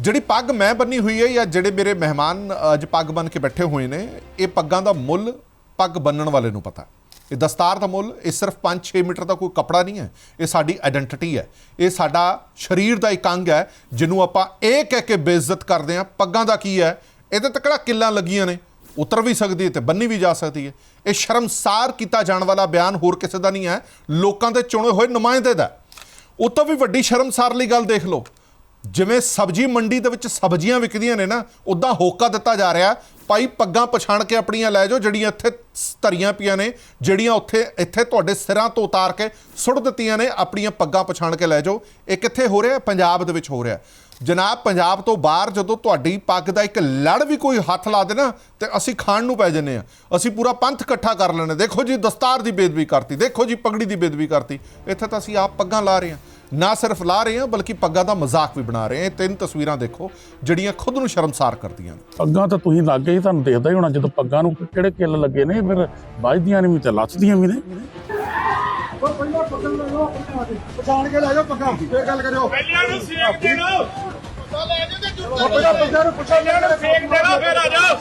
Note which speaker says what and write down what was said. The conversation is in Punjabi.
Speaker 1: ਜਿਹੜੀ ਪੱਗ ਮੈਂ ਬੰਨੀ ਹੋਈ ਹੈ ਜਾਂ ਜਿਹੜੇ ਮੇਰੇ ਮਹਿਮਾਨ ਅੱਜ ਪੱਗ ਬੰਨ ਕੇ ਬੈਠੇ ਹੋਏ ਨੇ, ਇਹ ਪੱਗਾਂ ਦਾ ਮੁੱਲ ਪੱਗ ਬੰਨਣ ਵਾਲੇ ਨੂੰ ਪਤਾ ਇਹ ਦਸਤਾਰ ਦਾ ਮੁੱਲ, ਇਹ ਸਿਰਫ 5-6 ਮੀਟਰ ਦਾ ਕੋਈ ਕਪੜਾ ਨਹੀਂ ਹੈ, ਇਹ ਸਾਡੀ ਆਇਡੈਂਟੀਟੀ ਹੈ। ਇਹ ਸਾਡਾ ਸਰੀਰ ਦਾ ਇੱਕ ਅੰਗ ਹੈ, ਜਿਹਨੂੰ ਆਪਾਂ ਇਹ ਕਹਿ ਕੇ ਬੇਇੱਜ਼ਤ ਕਰਦੇ ਹਾਂ, ਪੱਗਾਂ ਦਾ ਕੀ ਹੈ? ਇਹਦੇ ਤੇ ਕਿਹੜਾ ਕਿੱਲਾਂ ਲੱਗੀਆਂ ਨੇ? ਉਤਰ ਵੀ ਸਕਦੀ ਹੈ ਤੇ ਬੰਨੀ ਵੀ ਜਾ ਸਕਦੀ ਹੈ। ਇਹ ਸ਼ਰਮਸਾਰ ਕੀਤਾ ਜਾਣ ਵਾਲਾ ਬਿਆਨ ਹੋਰ ਕਿਸੇ ਦਾ ਨਹੀਂ ਹੈ, ਲੋਕਾਂ ਦੇ ਚੁਣੇ ਹੋਏ ਨੁਮਾਇੰਦੇ ਦਾ ਉਹ ਤੋਂ ਵੀ ਵੱਡੀ ਸ਼ਰਮਸਾਰ ਲਈ ਗੱਲ ਦੇਖ ਲਓ। ਜਿਵੇਂ ਸਬਜ਼ੀ ਮੰਡੀ ਦੇ ਵਿੱਚ ਸਬਜ਼ੀਆਂ ਵਿਕਦੀਆਂ ਨੇ ਨਾ, ਉਦਾਂ ਹੋਕਾ ਦਿੱਤਾ ਜਾ ਰਿਹਾ। ਭਾਈ, ਪੱਗਾਂ ਪਛਾਣ ਕੇ ਆਪਣੀਆਂ ਲੈ ਜਾਓ, ਜਿਹੜੀਆਂ ਇੱਥੇ ਧਰੀਆਂ ਪਈਆਂ ਨੇ, ਜਿਹੜੀਆਂ ਉੱਥੇ, ਇੱਥੇ ਤੁਹਾਡੇ ਸਿਰਾਂ ਤੋਂ ਉਤਾਰ ਕੇ ਸੁੱਟ ਦਿੱਤੀਆਂ ਨੇ, ਆਪਣੀਆਂ ਪੱਗਾਂ ਪਛਾਣ ਕੇ ਲੈ ਜਾਓ। ਇਹ ਕਿੱਥੇ ਹੋ ਰਿਹਾ? ਪੰਜਾਬ ਦੇ ਵਿੱਚ ਹੋ ਰਿਹਾ। ਜਨਾਬ, ਪੰਜਾਬ ਤੋਂ ਬਾਹਰ ਜਦੋਂ ਤੁਹਾਡੀ ਪੱਗ ਦਾ ਇੱਕ ਲੜ ਵੀ ਕੋਈ ਹੱਥ ਲਾ ਦੇ ਨਾ ਤੇ ਅਸੀਂ ਖਾਣ ਨੂੰ ਪੈ ਜੰਨੇ ਆ ਅਸੀਂ ਪੂਰਾ ਪੰਥ ਇਕੱਠਾ ਕਰ ਲੈਣੇ ਦੇਖੋ ਜੀ, ਦਸਤਾਰ ਦੀ ਬੇਦਬੀ ਕਰਤੀ, ਦੇਖੋ ਜੀ, ਪਗੜੀ ਦੀ ਬੇਦਬੀ ਕਰਤੀ। ਇੱਥੇ ਤਾਂ ਅਸੀਂ ਆਪ ਪੱਗਾਂ ਲਾ ਰਹੇ ਹਾਂ। ਨਾ ਸਿਰਫ ਲਾ ਰਹੇ ਹਾਂ ਬਲਕਿ ਪੱਗਾਂ ਦਾ ਮਜ਼ਾਕ ਵੀ ਬਣਾ ਰਹੇ ਹਾਂ। ਇਹ ਤਿੰਨ ਤਸਵੀਰਾਂ ਦੇਖੋ ਜਿਹੜੀਆਂ ਖੁਦ ਨੂੰ ਸ਼ਰਮਸਾਰ ਕਰਦੀਆਂ ਨੇ।
Speaker 2: ਪੱਗਾਂ ਤਾਂ ਤੁਸੀਂ ਲੱਗ ਗਏ ਤੁਹਾਨੂੰ ਦੇਖਦਾ ਹੀ ਹੋਣਾ ਜਦੋਂ ਪੱਗਾਂ ਨੂੰ ਕਿਹੜੇ ਕਿੱਲ ਲੱਗੇ ਨੇ ਫਿਰ ਵੱਜਦੀਆਂ ਨੇ ਵੀ ਤੇ ਲੱਥਦੀਆਂ ਵੀ ਨੇ।
Speaker 3: ਉਹ ਪਹਿਲਾਂ ਪੱਗਾਂ ਲੈ ਜਾਓ ਪਛਾਣ ਕੇ ਲੈ ਜਾਓ ਪੱਗਾਂ ਫੇਰ ਗੱਲ ਕਰਿਓ।
Speaker 4: ਪਹਿਲਾਂ ਨੂੰ ਸੇਕ ਦੇ ਦਿਓ
Speaker 3: ਉਹ ਪਹਿਲਾਂ ਪੱਗਾਂ ਨੂੰ
Speaker 4: ਦਿਓ ਫਿਰ ਆ ਜਾਓ।